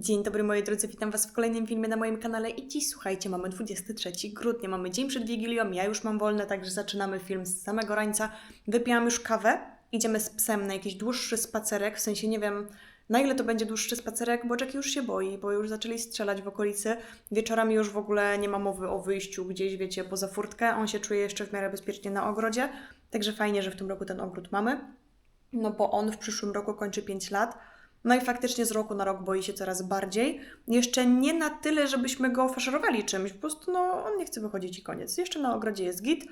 Dzień dobry moi drodzy, witam Was w kolejnym filmie na moim kanale i dziś słuchajcie, mamy 23 grudnia, mamy dzień przed Wigilią, ja już mam wolne, także zaczynamy film z samego rańca. Wypijam już kawę, idziemy z psem na jakiś dłuższy spacerek, w sensie nie wiem na ile to będzie dłuższy spacerek, bo Jackie już się boi, bo już zaczęli strzelać w okolicy. Wieczorami już w ogóle nie ma mowy o wyjściu gdzieś, wiecie, poza furtkę, on się czuje jeszcze w miarę bezpiecznie na ogrodzie, także fajnie, że w tym roku ten ogród mamy. No bo on w przyszłym roku kończy 5 lat. No i faktycznie z roku na rok boi się coraz bardziej. Jeszcze nie na tyle, żebyśmy go faszerowali czymś, po prostu no, on nie chce wychodzić i koniec. Jeszcze na ogrodzie jest git.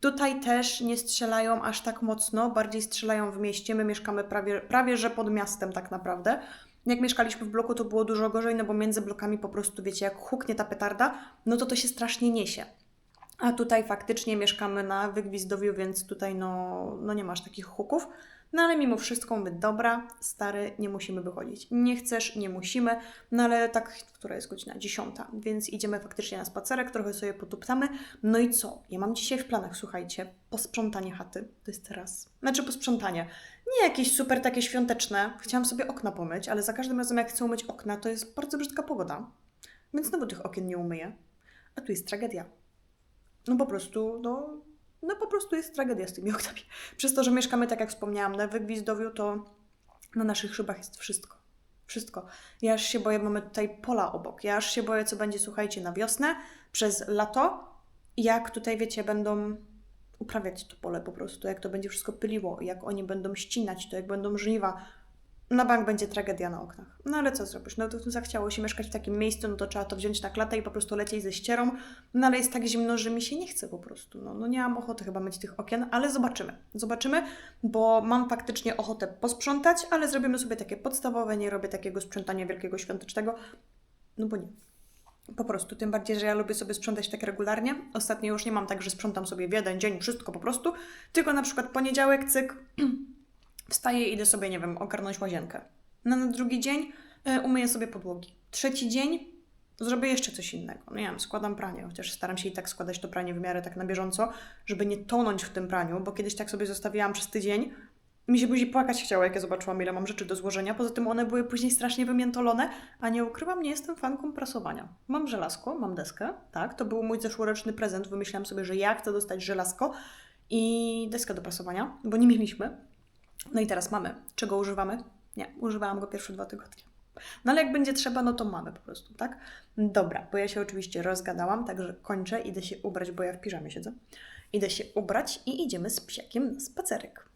Tutaj też nie strzelają aż tak mocno, bardziej strzelają w mieście. My mieszkamy prawie, prawie że pod miastem tak naprawdę. Jak mieszkaliśmy w bloku, to było dużo gorzej, no bo między blokami po prostu, wiecie, jak huknie ta petarda, no to to się strasznie niesie. A tutaj faktycznie mieszkamy na Wygwizdowiu, więc tutaj no, no nie masz takich huków. No ale mimo wszystko my, dobra, stary, nie musimy wychodzić. Nie chcesz, nie musimy, no ale tak, która jest godzina? Dziesiąta, więc idziemy faktycznie na spacerek, trochę sobie potuptamy. No i co? Ja mam dzisiaj w planach, słuchajcie, posprzątanie chaty. To jest teraz. Znaczy posprzątanie. Nie jakieś super takie świąteczne. Chciałam sobie okna pomyć, ale za każdym razem jak chcę umyć okna, to jest bardzo brzydka pogoda. Więc znowu tych okien nie umyję. A tu jest tragedia. No po prostu, no, no po prostu jest tragedia z tymi oknami. Przez to, że mieszkamy, tak jak wspomniałam, na Wygwizdowiu, to na naszych szybach jest wszystko. Wszystko. Ja aż się boję, mamy tutaj pola obok. Ja aż się boję, co będzie, słuchajcie, na wiosnę, przez lato, jak tutaj, wiecie, będą uprawiać to pole po prostu, jak to będzie wszystko pyliło, jak oni będą ścinać to, jak będą żniwa na bank będzie tragedia na oknach. No ale co zrobisz? No to zachciało się mieszkać w takim miejscu, no to trzeba to wziąć na klatę i po prostu lecieć ze ścierą. No ale jest tak zimno, że mi się nie chce po prostu. No, no nie mam ochoty chyba mieć tych okien, ale zobaczymy. Zobaczymy, bo mam faktycznie ochotę posprzątać, ale zrobimy sobie takie podstawowe, nie robię takiego sprzątania wielkiego świątecznego, no bo nie. Po prostu, tym bardziej, że ja lubię sobie sprzątać tak regularnie. Ostatnio już nie mam tak, że sprzątam sobie w jeden dzień wszystko po prostu, tylko na przykład poniedziałek, cyk, Wstaję i idę sobie, nie wiem, ogarnąć łazienkę. No, na drugi dzień y, umyję sobie podłogi. Trzeci dzień zrobię jeszcze coś innego. No nie wiem, składam pranie, chociaż staram się i tak składać to pranie w miarę tak na bieżąco, żeby nie tonąć w tym praniu, bo kiedyś tak sobie zostawiałam przez tydzień mi się później płakać chciało, jak ja zobaczyłam, ile mam rzeczy do złożenia. Poza tym one były później strasznie wymiętolone, a nie ukrywam, nie jestem fanką prasowania. Mam żelazko, mam deskę, tak, to był mój zeszłoroczny prezent. Wymyślałam sobie, że ja chcę dostać żelazko i deskę do prasowania, bo nie mieliśmy. No i teraz mamy. Czego używamy? Nie, używałam go pierwsze dwa tygodnie. No ale jak będzie trzeba, no to mamy po prostu, tak? Dobra, bo ja się oczywiście rozgadałam, także kończę, idę się ubrać, bo ja w piżamie siedzę. Idę się ubrać i idziemy z psiakiem na spacerek.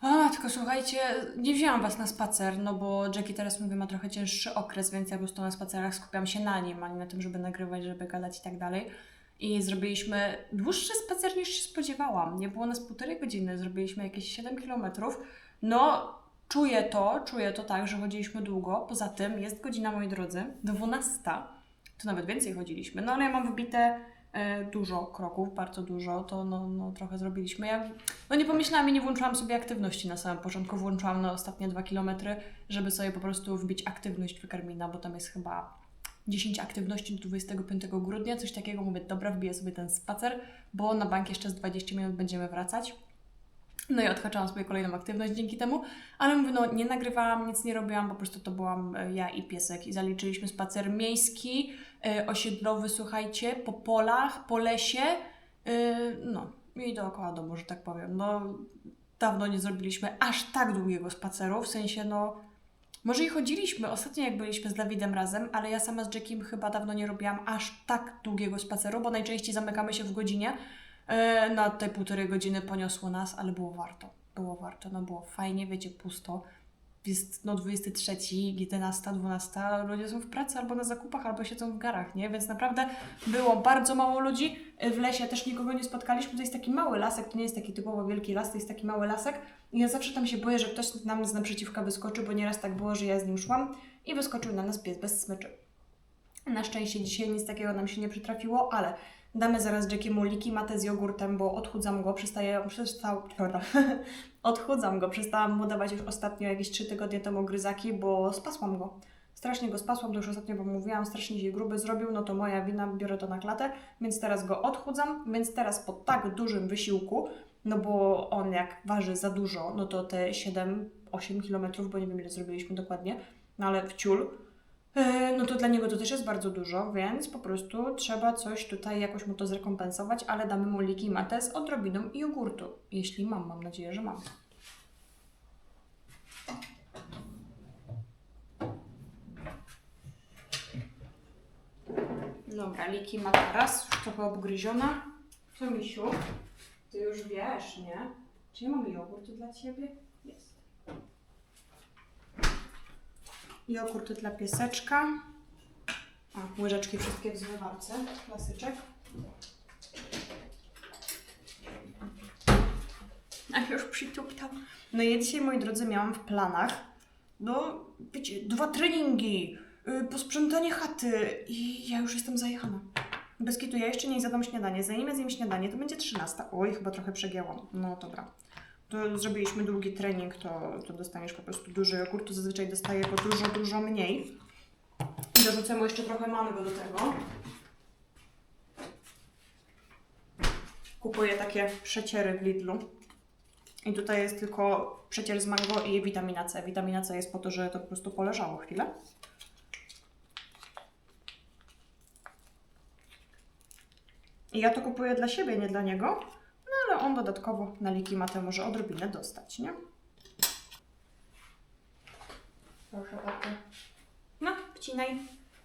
A, tylko słuchajcie, nie wzięłam was na spacer, no bo Jackie teraz mówię ma trochę cięższy okres, więc ja po prostu na spacerach skupiam się na nim, a nie na tym, żeby nagrywać, żeby gadać i tak dalej. I zrobiliśmy dłuższy spacer niż się spodziewałam. Nie było nas półtorej godziny, zrobiliśmy jakieś 7 kilometrów. No, czuję to, czuję to tak, że chodziliśmy długo. Poza tym jest godzina, moi drodzy, 12. To nawet więcej chodziliśmy. No ale ja mam wybite e, dużo kroków, bardzo dużo, to no, no trochę zrobiliśmy. Ja no nie pomyślałam i nie włączyłam sobie aktywności na samym początku. Włączyłam na ostatnie dwa kilometry, żeby sobie po prostu wbić aktywność wykarmina, bo tam jest chyba 10 aktywności do 25 grudnia, coś takiego. Mówię, dobra, wbiję sobie ten spacer, bo na bank jeszcze z 20 minut będziemy wracać. No i odhaczałam sobie kolejną aktywność dzięki temu, ale mówię, no nie nagrywałam, nic nie robiłam, po prostu to byłam e, ja i piesek i zaliczyliśmy spacer miejski, yy, osiedlowy, słuchajcie, po polach, po lesie, yy, no i dookoła domu, że tak powiem. No dawno nie zrobiliśmy aż tak długiego spaceru, w sensie no może i chodziliśmy ostatnio, jak byliśmy z Dawidem razem, ale ja sama z Jackiem chyba dawno nie robiłam aż tak długiego spaceru, bo najczęściej zamykamy się w godzinie. Yy, na te półtorej godziny poniosło nas, ale było warto. Było warto, no było fajnie, wiecie, pusto. Jest no 23, 11, 12, ludzie są w pracy albo na zakupach, albo siedzą w garach, nie? Więc naprawdę było bardzo mało ludzi. W lesie też nikogo nie spotkaliśmy. To jest taki mały lasek, to nie jest taki typowo wielki las, to jest taki mały lasek. I ja zawsze tam się boję, że ktoś nam z naprzeciwka wyskoczy, bo nieraz tak było, że ja z nim szłam i wyskoczył na nas pies bez smyczy. Na szczęście dzisiaj nic takiego nam się nie przytrafiło, ale damy zaraz Jackiemu liki matę z jogurtem, bo odchudzam go, przestaję, przestał, odchudzam go, przestałam mu dawać już ostatnio jakieś 3 tygodnie temu gryzaki, bo spasłam go. Strasznie go spasłam, to już ostatnio Wam mówiłam, strasznie się gruby zrobił, no to moja wina, biorę to na klatę, więc teraz go odchudzam, więc teraz po tak dużym wysiłku, no bo on jak waży za dużo, no to te 7-8 km, bo nie wiem ile zrobiliśmy dokładnie, no ale w ciul, No to dla niego to też jest bardzo dużo, więc po prostu trzeba coś tutaj jakoś mu to zrekompensować, ale damy mu liki matę z odrobiną jogurtu. Jeśli mam, mam nadzieję, że mam. Dobra, liki ma teraz, już trochę obgryziona. Co, misiu? Ty już wiesz, nie? Czy ja mam jogurt dla ciebie? Jest. Jogurt dla pieseczka. A, łyżeczki wszystkie w zmywarce. Klasyczek. A już przytuptał. No i ja dzisiaj, moi drodzy, miałam w planach, no, wiecie, dwa treningi, yy, posprzątanie chaty i ja już jestem zajechana. Bez kitu, ja jeszcze nie zjadłam śniadanie. Zanim ja zjem śniadanie, to będzie 13. Oj, chyba trochę przegięłam. No dobra. To zrobiliśmy długi trening, to, to dostaniesz po prostu dużo jogurtu. Zazwyczaj dostaję go dużo, dużo mniej. I dorzucę mu jeszcze trochę mango do tego. Kupuję takie przeciery w Lidlu. I tutaj jest tylko przecier z mango i witamina C. Witamina C jest po to, że to po prostu poleżało chwilę. I ja to kupuję dla siebie, nie dla niego. No ale on dodatkowo na liki matę może odrobinę dostać, nie? Proszę bardzo. No, wcinaj.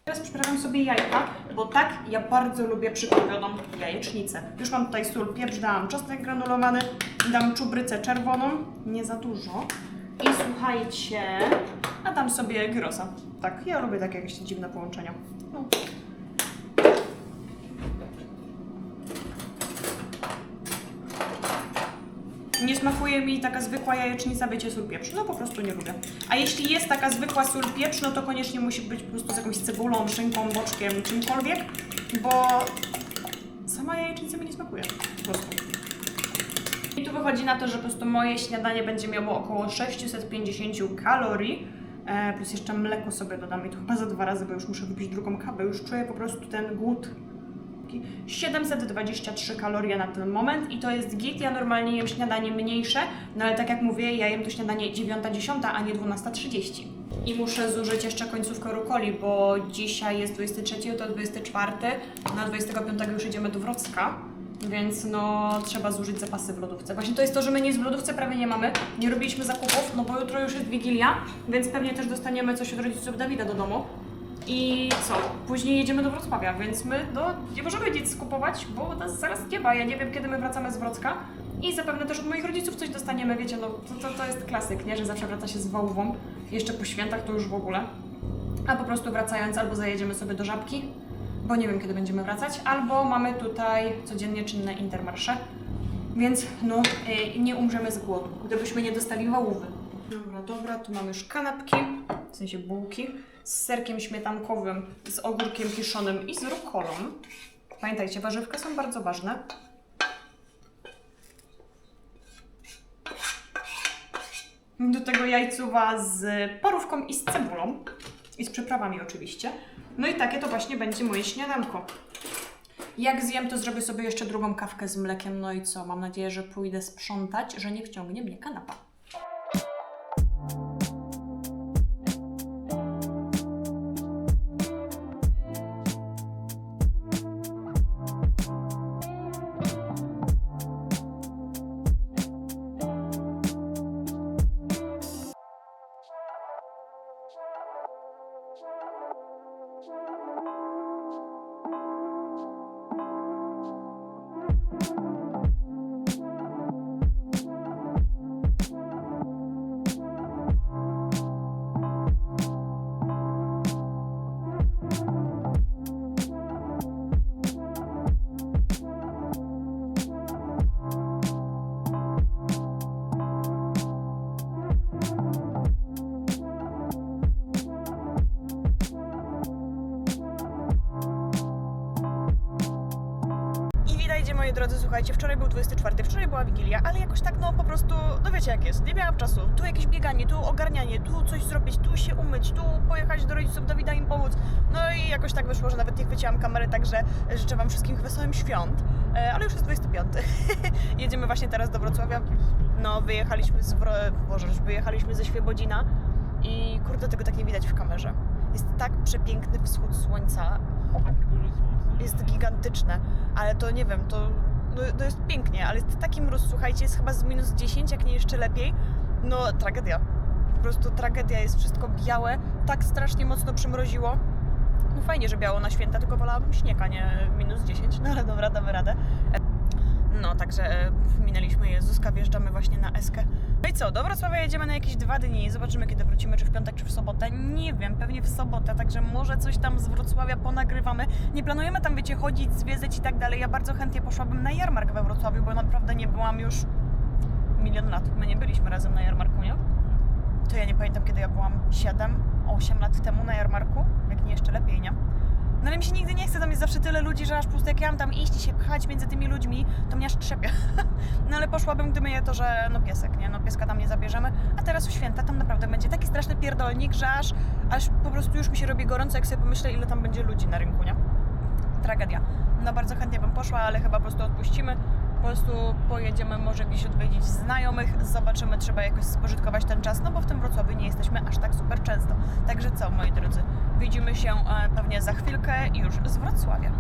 Teraz przyprawiam sobie jajka, bo tak ja bardzo lubię przykrowioną jajecznicę. Już mam tutaj sól, pieprz, dałam czosnek granulowany, dam czubrycę czerwoną, nie za dużo. I słuchajcie, a dam sobie gyrosa. Tak, ja lubię takie jakieś dziwne połączenia. No. Nie smakuje mi taka zwykła jajecznica, wiecie, sól pieprz. No po prostu nie lubię. A jeśli jest taka zwykła sól pieprz, no to koniecznie musi być po prostu z jakąś cebulą, szynką, boczkiem, czymkolwiek, bo sama jajecznica mi nie smakuje. Po prostu. I tu wychodzi na to, że po prostu moje śniadanie będzie miało około 650 kalorii. E, plus jeszcze mleko sobie dodam i to chyba za dwa razy, bo już muszę wypić drugą kawę. Już czuję po prostu ten głód 723 kalorie na ten moment i to jest git. Ja normalnie jem śniadanie mniejsze, no ale tak jak mówię, ja jem to śniadanie 9.10, a nie 12.30. I muszę zużyć jeszcze końcówkę rukoli, bo dzisiaj jest 23, to 24, na 25 już idziemy do Wrocka. Więc no trzeba zużyć zapasy w lodówce. Właśnie to jest to, że my nic w lodówce prawie nie mamy. Nie robiliśmy zakupów, no bo jutro już jest Wigilia, więc pewnie też dostaniemy coś od rodziców Dawida do domu. I co? Później jedziemy do Wrocławia, więc my no, nie możemy nic skupować, bo nas zaraz nie ma. Ja nie wiem, kiedy my wracamy z Wrocka. I zapewne też od moich rodziców coś dostaniemy, wiecie, no to, to, to jest klasyk, nie? Że zawsze wraca się z wołową. Jeszcze po świętach to już w ogóle. A po prostu wracając albo zajedziemy sobie do Żabki, bo nie wiem, kiedy będziemy wracać, albo mamy tutaj codziennie czynne intermarsze. Więc no, y, nie umrzemy z głodu, gdybyśmy nie dostali wałówy. Dobra, dobra, tu mamy już kanapki, w sensie bułki, z serkiem śmietankowym, z ogórkiem kiszonym i z rukolą. Pamiętajcie, warzywka są bardzo ważne. Do tego jajcuwa z parówką i z cebulą. I z przyprawami oczywiście. No i takie to właśnie będzie moje śniadanko. Jak zjem, to zrobię sobie jeszcze drugą kawkę z mlekiem. No i co? Mam nadzieję, że pójdę sprzątać, że nie wciągnie mnie kanapa. Słuchajcie, wczoraj był 24, wczoraj była Wigilia, ale jakoś tak no po prostu, no wiecie jak jest, nie miałam czasu. Tu jakieś bieganie, tu ogarnianie, tu coś zrobić, tu się umyć, tu pojechać do rodziców Dawida im pomóc. No i jakoś tak wyszło, że nawet nie chwyciłam kamery, także życzę Wam wszystkim wesołych świąt. E, Ale już jest 25. Jedziemy właśnie teraz do Wrocławia. No wyjechaliśmy z, Wro... Boże, już wyjechaliśmy ze Świebodzina i kurde tego tak nie widać w kamerze. Jest tak przepiękny wschód słońca, jest gigantyczne, ale to nie wiem, to, no, to jest pięknie, ale jest taki mróz, słuchajcie, jest chyba z minus 10, jak nie jeszcze lepiej. No, tragedia. Po prostu tragedia, jest wszystko białe, tak strasznie mocno przymroziło. No fajnie, że biało na święta, tylko wolałabym śnieg, a nie minus 10, no ale dobra, damy radę. No, także e, minęliśmy Jezuska, wjeżdżamy właśnie na Eskę. Co, do Wrocławia jedziemy na jakieś dwa dni, zobaczymy kiedy wrócimy, czy w piątek, czy w sobotę. Nie wiem, pewnie w sobotę, także może coś tam z Wrocławia ponagrywamy. Nie planujemy tam, wiecie, chodzić, zwiedzać i tak dalej. Ja bardzo chętnie poszłabym na jarmark we Wrocławiu, bo naprawdę nie byłam już milion lat. My nie byliśmy razem na jarmarku, nie? To ja nie pamiętam, kiedy ja byłam 7, 8 lat temu na jarmarku, jak nie jeszcze lepiej, nie? No ale mi się nigdy nie chce, tam jest zawsze tyle ludzi, że aż po prostu jak ja mam tam iść i się pchać między tymi ludźmi, to mnie aż trzepie. No ale poszłabym, gdyby nie to, że no piesek, nie? No pieska tam nie zabierzemy. A teraz w święta tam naprawdę będzie taki straszny pierdolnik, że aż, aż po prostu już mi się robi gorąco, jak sobie pomyślę, ile tam będzie ludzi na rynku, nie? Tragedia. No bardzo chętnie bym poszła, ale chyba po prostu odpuścimy. Po prostu pojedziemy może gdzieś odwiedzić znajomych, zobaczymy, trzeba jakoś spożytkować ten czas, no bo w tym Wrocławiu nie jesteśmy aż tak super często. Także co, moi drodzy, widzimy się e, pewnie za chwilkę już z Wrocławia.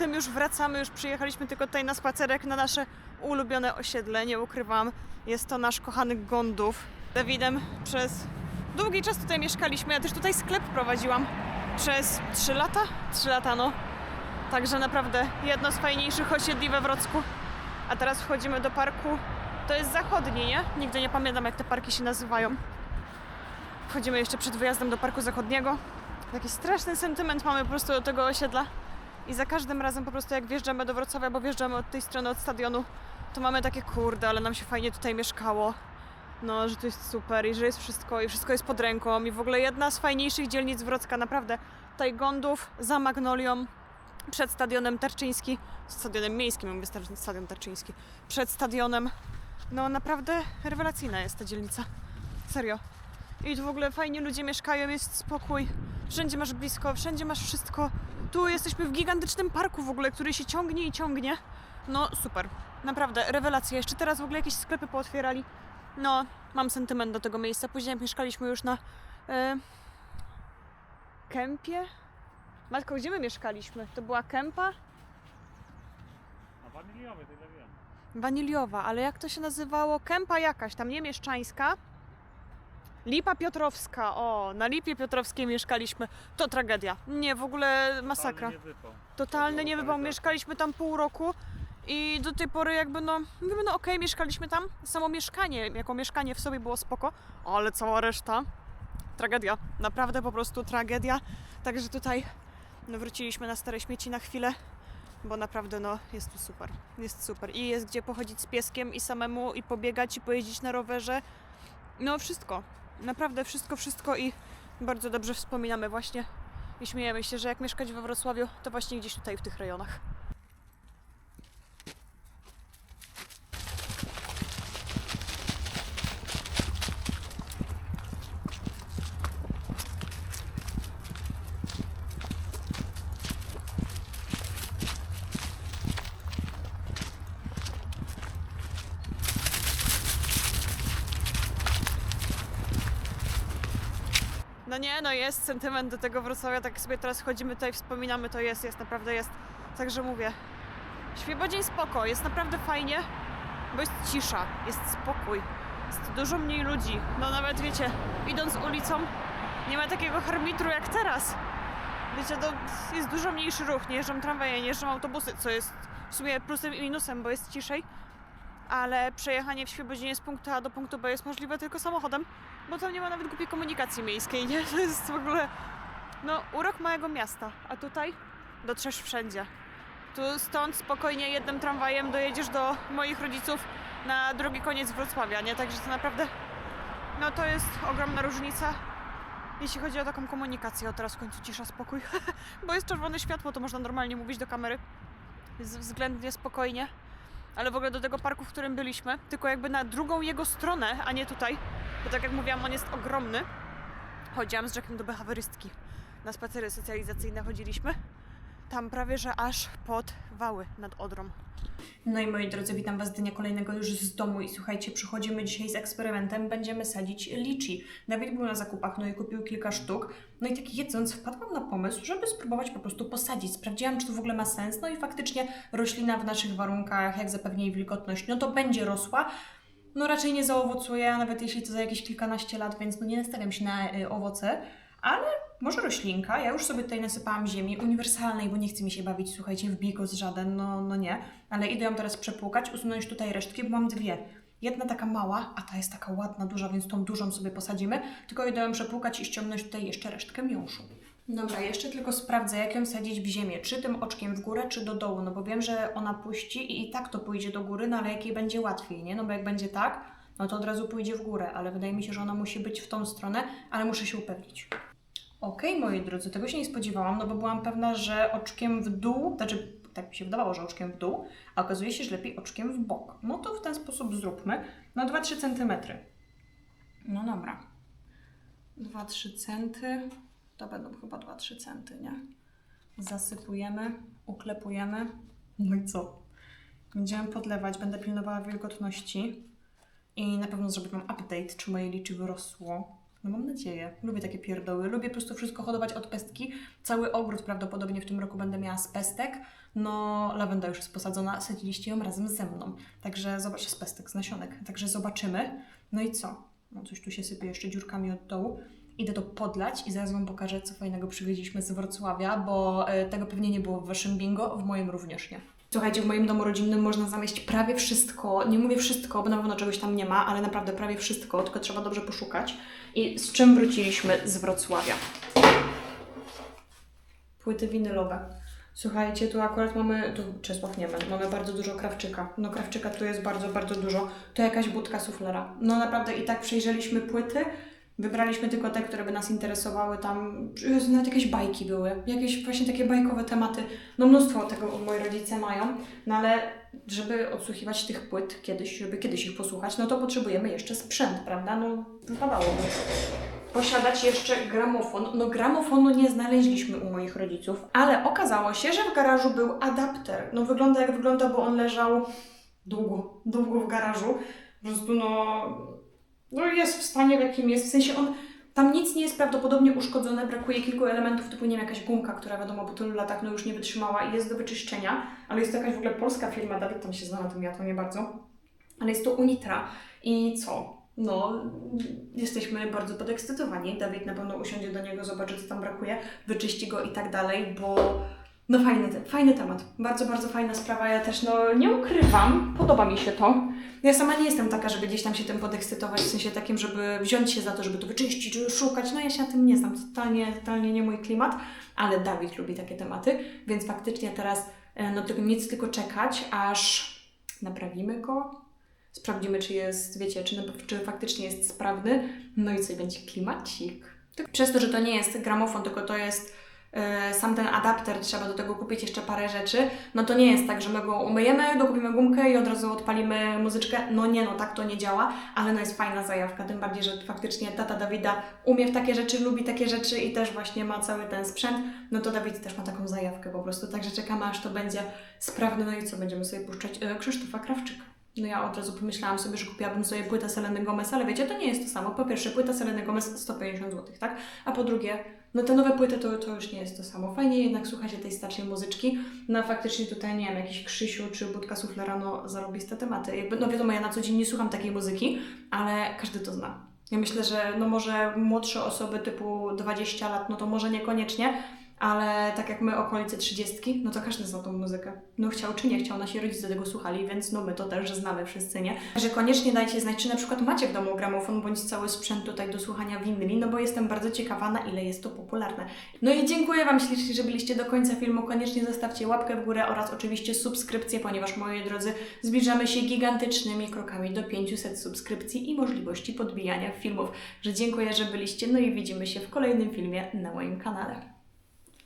Faktem już wracamy, już przyjechaliśmy tylko tutaj na spacerek na nasze ulubione osiedle. Nie ukrywam, jest to nasz kochany Gondów. Dawidem przez długi czas tutaj mieszkaliśmy. Ja też tutaj sklep prowadziłam przez 3 lata. 3 lata, no. Także naprawdę jedno z fajniejszych osiedli we Wrocku. A teraz wchodzimy do parku. To jest zachodni, nie? Nigdy nie pamiętam jak te parki się nazywają. Wchodzimy jeszcze przed wyjazdem do Parku Zachodniego. Taki straszny sentyment mamy po prostu do tego osiedla. I za każdym razem po prostu jak wjeżdżamy do Wrocławia, bo wjeżdżamy od tej strony od stadionu, to mamy takie kurde, ale nam się fajnie tutaj mieszkało. No, że to jest super i że jest wszystko i wszystko jest pod ręką i w ogóle jedna z fajniejszych dzielnic Wrocka, naprawdę. Tutaj Gondów, za Magnolią, przed stadionem Tarczyński, stadionem miejskim, mówię sta- stadion Tarczyński, przed stadionem. No naprawdę rewelacyjna jest ta dzielnica. Serio. I tu w ogóle fajnie ludzie mieszkają, jest spokój. Wszędzie masz blisko, wszędzie masz wszystko. Tu jesteśmy w gigantycznym parku w ogóle, który się ciągnie i ciągnie. No super, naprawdę, rewelacja. Jeszcze teraz w ogóle jakieś sklepy pootwierali. No, mam sentyment do tego miejsca. Później jak mieszkaliśmy już na e, kempie. Matko, gdzie my mieszkaliśmy? To była kępa? A waniliowy, tyle wiem. Waniliowa, ale jak to się nazywało? Kępa jakaś, tam nie mieszczańska. Lipa Piotrowska, o, na Lipie Piotrowskiej mieszkaliśmy. To tragedia. Nie, w ogóle masakra. Totalny niewypał. Totalny nie wypał. tak. Mieszkaliśmy tam pół roku i do tej pory jakby no, mówimy no okej, mieszkaliśmy tam. Samo mieszkanie, jako mieszkanie w sobie było spoko, ale cała reszta tragedia. Naprawdę po prostu tragedia. Także tutaj no, wróciliśmy na stare śmieci na chwilę, bo naprawdę no jest tu super. Jest super. I jest gdzie pochodzić z pieskiem i samemu i pobiegać i pojeździć na rowerze. No wszystko. Naprawdę wszystko, wszystko i bardzo dobrze wspominamy właśnie i śmiejemy się, że jak mieszkać we Wrocławiu, to właśnie gdzieś tutaj w tych rejonach. No nie, no jest sentyment do tego Wrocławia, tak sobie teraz chodzimy tutaj, wspominamy, to jest, jest, naprawdę jest. Także mówię, Świebodzień spoko, jest naprawdę fajnie, bo jest cisza, jest spokój, jest dużo mniej ludzi. No nawet wiecie, idąc ulicą, nie ma takiego harmitru jak teraz. Wiecie, to jest dużo mniejszy ruch, nie jeżdżą tramwaje, nie jeżdżą autobusy, co jest w sumie plusem i minusem, bo jest ciszej. Ale przejechanie w Świebodzinie z punktu A do punktu B jest możliwe tylko samochodem, bo tam nie ma nawet głupiej komunikacji miejskiej, nie? To jest w ogóle, no, urok małego miasta, a tutaj dotrzesz wszędzie. Tu stąd spokojnie jednym tramwajem dojedziesz do moich rodziców na drugi koniec Wrocławia, nie? Także to naprawdę, no to jest ogromna różnica, jeśli chodzi o taką komunikację. O teraz w końcu cisza, spokój, bo jest czerwone światło, to można normalnie mówić do kamery. Względnie spokojnie. Ale w ogóle do tego parku, w którym byliśmy, tylko jakby na drugą jego stronę, a nie tutaj, bo tak jak mówiłam, on jest ogromny. Chodziłam z Jackiem do behawiorystki. Na spacery socjalizacyjne chodziliśmy tam prawie, że aż pod wały nad Odrą. No i moi drodzy, witam Was dnia kolejnego już z domu i słuchajcie, przychodzimy dzisiaj z eksperymentem, będziemy sadzić liczy. Dawid był na zakupach, no i kupił kilka sztuk, no i tak jedząc wpadłam na pomysł, żeby spróbować po prostu posadzić. Sprawdziłam, czy to w ogóle ma sens, no i faktycznie roślina w naszych warunkach, jak zapewni jej wilgotność, no to będzie rosła, no raczej nie zaowocuje, nawet jeśli to za jakieś kilkanaście lat, więc no nie nastawiam się na y, owoce, ale może roślinka. Ja już sobie tutaj nasypałam ziemi uniwersalnej, bo nie chce mi się bawić, słuchajcie, w bigos żaden, no, no nie. Ale idę ją teraz przepłukać, usunąć tutaj resztki, bo mam dwie. Jedna taka mała, a ta jest taka ładna, duża, więc tą dużą sobie posadzimy. Tylko idę ją przepłukać i ściągnąć tutaj jeszcze resztkę miąższu. Dobra, jeszcze tylko sprawdzę, jak ją sadzić w ziemię. Czy tym oczkiem w górę, czy do dołu. No bo wiem, że ona puści i i tak to pójdzie do góry, no ale jak jej będzie łatwiej, nie? No bo jak będzie tak, no to od razu pójdzie w górę. Ale wydaje mi się, że ona musi być w tą stronę, ale muszę się upewnić. Okej, moi drodzy, tego się nie spodziewałam, no bo byłam pewna, że oczkiem w dół, znaczy tak mi się wydawało, że oczkiem w dół, a okazuje się, że lepiej oczkiem w bok. No to w ten sposób zróbmy. No 2-3 cm. No dobra. 2-3 centy. To będą chyba 2-3 centy, nie? Zasypujemy, uklepujemy. No i co? Będziemy podlewać, będę pilnowała wilgotności i na pewno zrobię Wam update, czy moje liczy wyrosło. No mam nadzieję. Lubię takie pierdoły. Lubię po prostu wszystko hodować od pestki. Cały ogród prawdopodobnie w tym roku będę miała z pestek. No, lawenda już jest posadzona. Sadziliście ją razem ze mną. Także zobacz, z pestek, z nasionek. Także zobaczymy. No i co? No coś tu się sypie jeszcze dziurkami od dołu. Idę to podlać i zaraz Wam pokażę, co fajnego przywieźliśmy z Wrocławia, bo e, tego pewnie nie było w Waszym bingo, w moim również nie. Słuchajcie, w moim domu rodzinnym można zamieść prawie wszystko. Nie mówię wszystko, bo na pewno czegoś tam nie ma, ale naprawdę prawie wszystko, tylko trzeba dobrze poszukać. I z czym wróciliśmy z Wrocławia? Płyty winylowe. Słuchajcie, tu akurat mamy, tu Czesław nie ma, mamy bardzo dużo krawczyka. No krawczyka tu jest bardzo, bardzo dużo. To jakaś budka suflera. No naprawdę i tak przejrzeliśmy płyty, wybraliśmy tylko te, które by nas interesowały. Tam nawet jakieś bajki były, jakieś właśnie takie bajkowe tematy. No mnóstwo tego moi rodzice mają, no ale żeby odsłuchiwać tych płyt kiedyś, żeby kiedyś ich posłuchać, no to potrzebujemy jeszcze sprzęt, prawda? No wypadałoby posiadać jeszcze gramofon. No gramofonu nie znaleźliśmy u moich rodziców, ale okazało się, że w garażu był adapter. No wygląda jak wygląda, bo on leżał długo, długo w garażu. Po prostu no, no jest w stanie w jakim jest, w sensie on tam nic nie jest prawdopodobnie uszkodzone, brakuje kilku elementów, typu nie wiem, jakaś gumka, która wiadomo po tylu latach no już nie wytrzymała i jest do wyczyszczenia, ale jest to jakaś w ogóle polska firma, Dawid tam się zna na tym, ja to nie bardzo, ale jest to Unitra i co? No, jesteśmy bardzo podekscytowani. Dawid na pewno usiądzie do niego, zobaczy, co tam brakuje, wyczyści go i tak dalej, bo no fajny, fajny temat. Bardzo, bardzo fajna sprawa. Ja też no nie ukrywam, podoba mi się to. Ja sama nie jestem taka, żeby gdzieś tam się tym podekscytować, w sensie takim, żeby wziąć się za to, żeby to wyczyścić, żeby szukać. No ja się na tym nie znam, totalnie, totalnie nie mój klimat, ale Dawid lubi takie tematy, więc faktycznie teraz e, no tylko nic tylko czekać, aż naprawimy go, sprawdzimy, czy jest, wiecie, czy, czy faktycznie jest sprawny, no i co, będzie klimacik. Przez to, że to nie jest gramofon, tylko to jest sam ten adapter, trzeba do tego kupić jeszcze parę rzeczy, no to nie jest tak, że my go umyjemy, dokupimy gumkę i od razu odpalimy muzyczkę. No nie, no tak to nie działa, ale no jest fajna zajawka, tym bardziej, że faktycznie tata Dawida umie w takie rzeczy, lubi takie rzeczy i też właśnie ma cały ten sprzęt, no to Dawid też ma taką zajawkę po prostu, także czekamy aż to będzie sprawne, no i co, będziemy sobie puszczać e, Krzysztofa Krawczyka. No ja od razu pomyślałam sobie, że kupiłabym sobie płytę Seleny Gomez, ale wiecie, to nie jest to samo. Po pierwsze, płyta Seleny Gomez 150 zł, tak? A po drugie, no te nowe płyty to, to już nie jest to samo. Fajnie jednak słucha się tej starszej muzyczki. No a faktycznie tutaj, nie wiem, jakiś Krzysiu czy Budka Suflera, no zarobiste tematy. Jakby, no wiadomo, ja na co dzień nie słucham takiej muzyki, ale każdy to zna. Ja myślę, że no może młodsze osoby typu 20 lat, no to może niekoniecznie, ale tak jak my okolice 30, no to każdy zna tą muzykę. No chciał czy nie chciał, nasi rodzice tego słuchali, więc no my to też znamy wszyscy, nie? Że koniecznie dajcie znać, czy na przykład macie w domu gramofon bądź cały sprzęt tutaj do słuchania winyli, no bo jestem bardzo ciekawa, na ile jest to popularne. No i dziękuję Wam ślicznie, że byliście do końca filmu. Koniecznie zostawcie łapkę w górę oraz oczywiście subskrypcję, ponieważ moi drodzy, zbliżamy się gigantycznymi krokami do 500 subskrypcji i możliwości podbijania filmów. Że dziękuję, że byliście, no i widzimy się w kolejnym filmie na moim kanale.